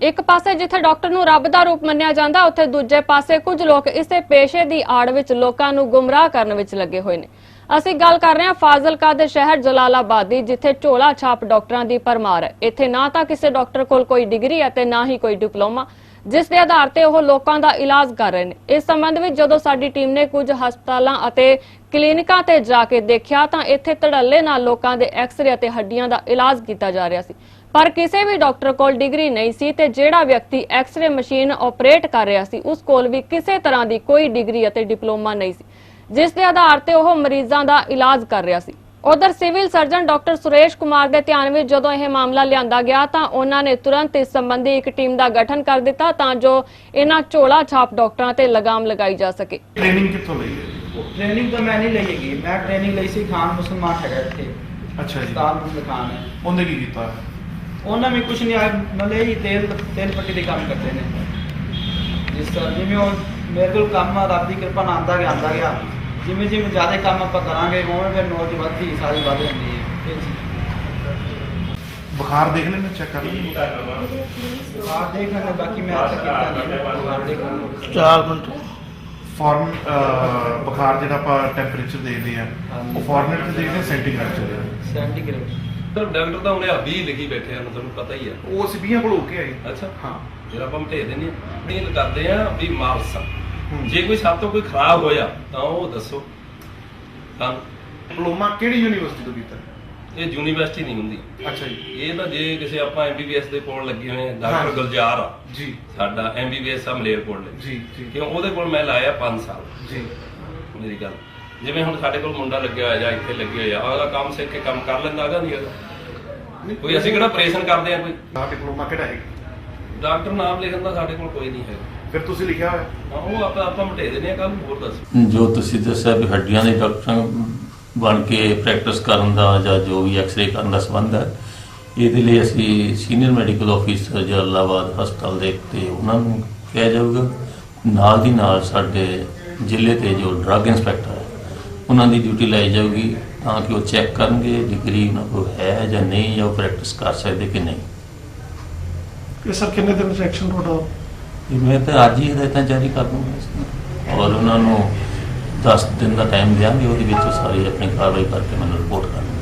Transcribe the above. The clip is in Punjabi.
ਇੱਕ ਪਾਸੇ ਜਿੱਥੇ ਡਾਕਟਰ ਨੂੰ ਰੱਬ ਦਾ ਰੂਪ ਮੰਨਿਆ ਜਾਂਦਾ, ਉੱਥੇ ਦੂਜੇ ਪਾਸੇ ਕੁਝ ਲੋਕ ਇਸੇ ਪੇਸ਼ੇ ਦੀ ਆੜ ਵਿੱਚ ਲੋਕਾਂ ਨੂੰ ਗੁੰਮਰਾਹ ਕਰਨ ਵਿੱਚ ਲੱਗੇ ਹੋਏ ਨੇ। ਅਸੀਂ ਗੱਲ ਕਰ ਰਹੇ ਹਾਂ ਫਾਜ਼ਿਲਕਾ ਦੇ ਸ਼ਹਿਰ ਜਲਾਲਾਬਾਦ ਦੀ, ਜਿੱਥੇ ਝੋਲਾ ਛਾਪ ਡਾਕਟਰਾਂ ਦੀ ਪਰਮਾਰ ਹੈ। ਇੱਥੇ ਨਾ ਤਾਂ ਕਿਸੇ ਡਾਕਟਰ ਕੋਲ ਕੋਈ ਡਿਗਰੀ ਅਤੇ ਨਾ ਹੀ ਕੋਈ ਡਿਪਲੋਮਾ। ਜਿਸ ਦੇ ਆਧਾਰ ਤੇ ਉਹ ਲੋਕਾਂ ਦਾ ਇਲਾਜ ਕਰ ਰਹੇ ਨੇ। ਇਸ ਸੰਬੰਧ ਵਿੱਚ ਜਦੋਂ ਸਾਡੀ ਟੀਮ ਨੇ ਕੁਝ ਹਸਪਤਾਲਾਂ ਅਤੇ ਕਲੀਨਿਕਾਂ ਤੇ ਜਾ ਕੇ ਦੇਖਿਆ ਤਾਂ ਇੱਥੇ ਧੜੱਲੇ ਨਾਲ ਲੋਕਾਂ ਦੇ ਐਕਸ-ਰੇ ਅਤੇ ਹੱਡੀਆਂ ਦਾ ਇਲਾਜ ਕੀਤਾ ਜਾ ਰਿਹਾ ਸੀ। ਪਰ ਕਿਸੇ ਵੀ ਡਾਕਟਰ ਕੋਲ ਡਿਗਰੀ ਨਹੀਂ ਸੀ ਤੇ ਜਿਹੜਾ ਵਿਅਕਤੀ ਐਕਸ-ਰੇ ਮਸ਼ੀਨ ਆਪਰੇਟ ਕਰ ਰਿਹਾ ਸੀ, ਉਸ ਕੋਲ ਵੀ ਕਿਸੇ ਤਰ੍ਹਾਂ ਦੀ ਕੋਈ ਡਿਗਰੀ ਅਤੇ ਡਿਪਲੋਮਾ ਨਹੀਂ ਸੀ। ਜਿਸ ਦੇ ਆਧਾਰ ਤੇ ਉਹ ਮਰੀਜ਼ਾਂ ਦਾ ਇਲਾਜ ਕਰ ਰਿਹਾ ਸੀ। ਉਧਰ civil surgeon doctor Suresh Kumar ਦੇ ਧਿਆਨ ਵਿੱਚ ਜਦੋਂ ਇਹ ਮਾਮਲਾ ਲਿਆਂਦਾ ਗਿਆ ਤਾਂ ਉਹਨਾਂ ਨੇ ਤੁਰੰਤ ਇਸ ਸੰਬੰਧੀ ਇੱਕ ਟੀਮ ਦਾ ਗਠਨ ਕਰ ਦਿੱਤਾ ਤਾਂ ਜੋ ਇਹਨਾਂ ਝੋਲਾ ਛਾਪ ਡਾਕਟਰਾਂ ਤੇ ਲਗਾਮ ਲਗਾਈ ਜਾ ਸਕੇ। ਟ੍ਰੇਨਿੰਗ ਕਿੱਥੋਂ ਲਈ ਹੈ? ਟ੍ਰੇਨਿੰਗ ਤਾਂ ਮੈਂ ਨਹੀਂ ਲਈ ਹੈਗੀ। ਮੈਂ ਟ੍ਰੇਨਿੰਗ ਲਈ ਸੀ ਖਾਨ ਮੁਸਲਮਾਨ ਹੈਗਾ ਇੱਥੇ। ਅੱਛਾ ਜੀ। ਉਸਤਾਦ ਮੁਸਲਮਾਨ ਖਾਨ ਹੈ। ਉਹਨੇ ਕੀ ਕੀਤਾ? ਉਹਨਾਂ ਵੀ ਕੁਝ ਨਹੀਂ ਆ ਮਤਲਬ ਇਹ ਤੇਲ ਤੇਲ ਪੱਟੀ ਦੇ ਕੰਮ ਕਰਦੇ ਨੇ। ਜਿਸ ਤਰ੍ਹਾਂ ਜਿਵੇਂ ਉਹ ਮੇਰੇ ਕੋਲ ਕੰਮ ਆ ਰੱਬ ਦੀ ਕਿਰਪਾ ਨਾਲ ਆਉਂਦਾ ਗਿਆ ਆਉਂਦਾ ਗਿਆ। ਜਿਵੇਂ ਜਿਵੇਂ ਜ਼ਿਆਦਾ ਕੰਮ ਆਪਾਂ ਕਰਾਂਗੇ ਉਵੇਂ ਫਿਰ ਨੌਜ ਵੱਧਦੀ ਸਾਰੀ ਵੱਧ ਜਾਂਦੀ ਹੈ। ਇਹ ਚੀਜ਼। ਬੁਖਾਰ ਦੇਖ ਲੈਣਾ ਚੈੱਕ ਕਰ ਲੈਣਾ ਆਹ ਦੇਖ ਲੈਂਦੇ ਬਾਕੀ ਮੈਂ ਅੱਜ ਤੱਕ ਕੀਤਾ ਨਹੀਂ ਆਹ ਦੇਖ ਲੈਂਦੇ। 4 ਮਿੰਟ। ਫਾਰਮ ਬੁਖਾਰ ਜਿਹੜਾ ਆਪਾਂ ਟੈਂਪਰੇਚਰ ਦੇਖਦੇ ਆ ਉਹ ਫਾਰਨਰ ਤੇ ਦੇਖਦੇ ਸੈਂਟੀਗ੍ਰੇਡ ਚ ਸੈਂਟੀਗ੍ਰੇਡ ਤਾਂ ਡਾਕਟਰ ਤਾਂ ਉਹਨੇ ਹੱਬੀ ਲਿਖੀ ਬੈਠੇ ਆ ਤੁਹਾਨੂੰ ਪਤਾ ਹੀ ਆ। ਆ। ਉਹ ਸਿੱਧੀਆਂ ਕੋਲ ਹੋ ਕੇ ਆਏ। ਅੱਛਾ। ਹਾਂ। ਫਿਰ ਆਪਾਂ ਮਟੇ ਦਿੰਦੇ ਆ ਡੀਲ ਕਰਦੇ ਆ ਵੀ ਮਾਲਸਾ। ਹੂੰ। ਜੇ ਕੋਈ ਸਭ ਤੋਂ ਕੋਈ ਖਰਾਬ ਹੋਇਆ ਤਾਂ ਉਹ ਦੱਸੋ। ਤਾਂ ਡਿਪਲੋਮਾ ਕਿਹੜੀ ਯੂਨੀਵਰਸਿਟੀ ਤੋਂ ਕੀਤਾ? ਇਹ ਯੂਨੀਵਰਸਿਟੀ ਨਹੀਂ ਹੁੰਦੀ। ਅੱਛਾ ਜੀ। ਇਹ ਤਾਂ ਜੇ ਕਿਸੇ ਆਪਾਂ ਐਮਬੀਬੀਐਸ ਦੇ ਕੋਲ ਲੱਗੇ ਹੋਏ ਆ। ਡਾਕਟਰ ਗੁਲਜ਼ਾਰ ਆ। ਜੀ। ਸਾਡਾ ਐਮਬੀਬੀਐਸ ਆ ਮਲੇਰਕੋਟਲੇ ਜੀ ਜੀ। ਕਿਉਂ? ਉਹਦੇ ਕੋਲ ਮੈਂ ਲਾਇਆ 5 ਸਾਲ। ਜੀ। ਮੇਰੀ ਗੱਲ। ਜਿਵੇਂ ਹੁਣ ਸਾਡੇ ਕੋਲ ਮੁੰਡਾ ਲੱਗਿਆ ਹੋਇਆ ਜਾਂ ਇੱਥੇ ਲੱਗੇ ਹੋਇਆ ਅਗਲਾ ਕੰਮ ਸਿੱਖ ਕੇ ਕੰਮ ਕਰ ਲੈਂਦਾ ਹੈਗਾ ਨਹੀਂ ਹੈਗਾ? ਕੋਈ ਅਸੀਂ ਕਿਹੜਾ ਆਪਰੇਸ਼ਨ ਕਰਦੇ ਆ ਕੋਈ? ਦਾ ਡਿਪਲੋਮਾ ਕਿਹੜਾ ਹੈ ਡਾਕਟਰ ਨਾਮ ਲਿਖਣ ਦਾ ਸਾਡੇ ਕੋਲ ਕੋਈ ਨਹੀਂ ਹੈਗਾ। ਫਿਰ ਤੁਸੀਂ ਲਿਖਿਆ ਹੋਇਆ? ਉਹ ਆਪਾਂ ਆਪਾਂ ਮਟੇ ਦਿੰਦੇ ਆ ਕੱਲ ਹੋਰ ਦੱਸ ਜੋ ਤੁਸੀਂ ਦੱਸਿਆ ਵੀ ਹੱਡੀਆਂ ਦੇ ਡਾਕਟਰ ਬਣ ਕੇ ਪ੍ਰੈਕਟਿਸ ਕਰਨ ਦਾ ਜਾਂ ਜੋ ਵੀ ਐਕਸ-ਰੇ ਕਰਨ ਦਾ ਸੰਬੰਧ ਹੈ ਇਹਦੇ ਲਈ ਅਸੀਂ ਸੀਨੀਅਰ ਮੈਡੀਕਲ ਆਫੀਸਰ ਜਲਾਲਾਬਾਦ ਹਸਪਤਾਲ ਦੇ ਤੇ ਉਹਨਾਂ ਨੂੰ ਕਿਹਾ ਜਾਊਗਾ। ਨਾਲ ਦੀ ਨਾਲ ਸਾਡੇ ਜ਼ਿਲ੍ਹੇ ਤੇ ਜੋ ਡਰੱਗ ਇੰਸਪੈਕਟਰ ਹੈ ਉਹਨਾਂ ਦੀ ਡਿਊਟੀ ਲਾਈ ਜਾਊਗੀ ਤਾਂ ਕਿ ਉਹ ਚੈੱਕ ਕਰਨਗੇ ਡਿਗਰੀ ਉਹਨਾਂ ਕੋਲ ਹੈ ਜਾਂ ਨਹੀਂ ਜਾਂ ਉਹ ਪ੍ਰੈਕਟਿਸ ਕਰ ਸਕਦੇ ਕਿ ਨਹੀਂ। ਇਹ ਸਰ ਕਿੰਨੇ ਦਿਨ ਚ ਐਕਸ਼ਨ ਤੁਹਾਡਾ? ਤੇ ਮੈਂ ਤਾਂ ਅੱਜ ਹੀ ਹਦਾਇਤਾਂ ਜਾਰੀ ਕਰ ਦੂੰਗਾ ਇਸ ਨੂੰ। ਔਰ ਉਹਨਾਂ ਨੂੰ 10 ਦਿਨ ਦਾ ਟਾਈਮ ਦਿਆਂਗੇ, ਉਹਦੇ ਵਿੱਚ ਉਹ ਸਾਰੀ ਆਪਣੀ ਕਾਰਵਾਈ ਕਰਕੇ ਮੈਨੂੰ ਰਿਪੋਰਟ ਕਰਨਗੇ